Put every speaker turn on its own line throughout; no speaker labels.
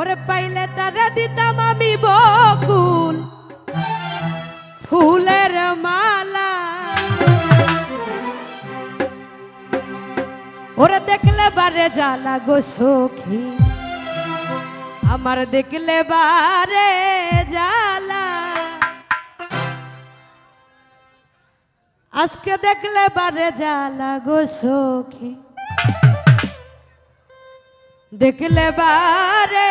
ওরে পাইলে তারে দিতাম আমি বকুল। ফুলের মালা। ওরে দেখলে বারে জ্বালা গো সখী। আমার দেখলে বারে জ্বালা। আজকে দেখলে বারে জ্বালা গো সখী। দেখলে বারে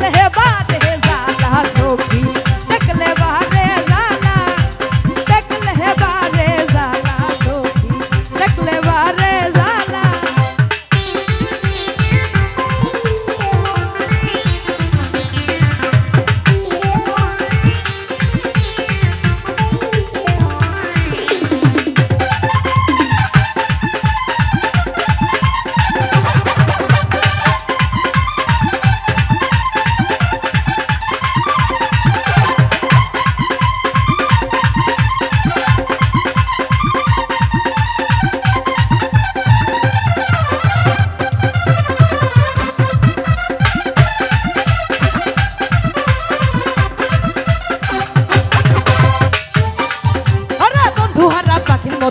rebate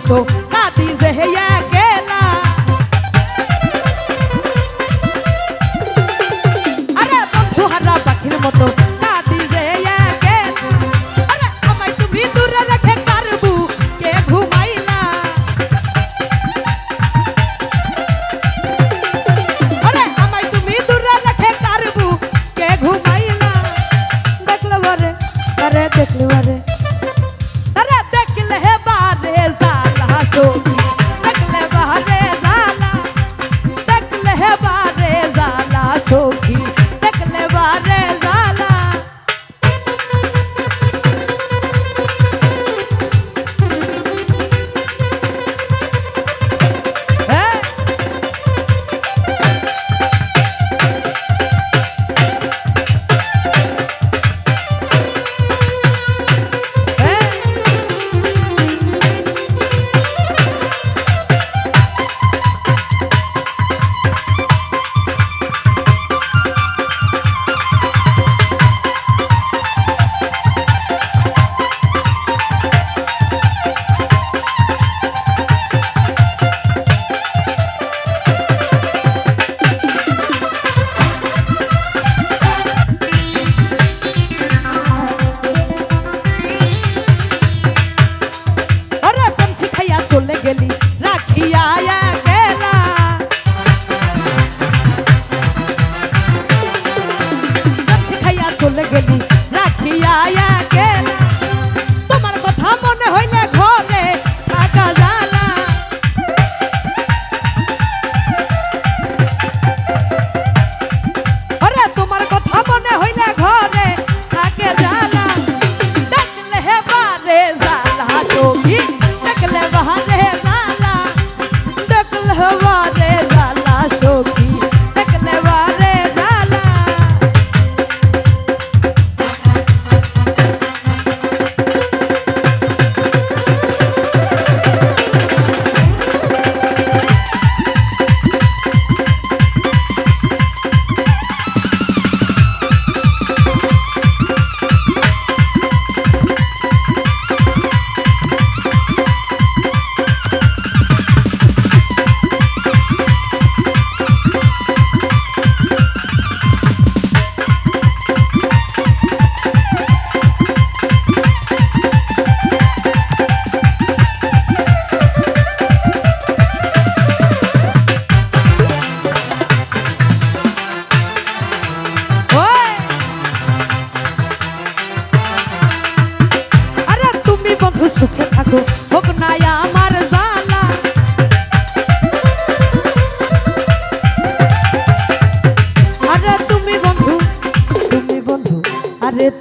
तो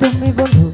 তুমি বন্ধু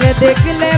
তারে দেখলে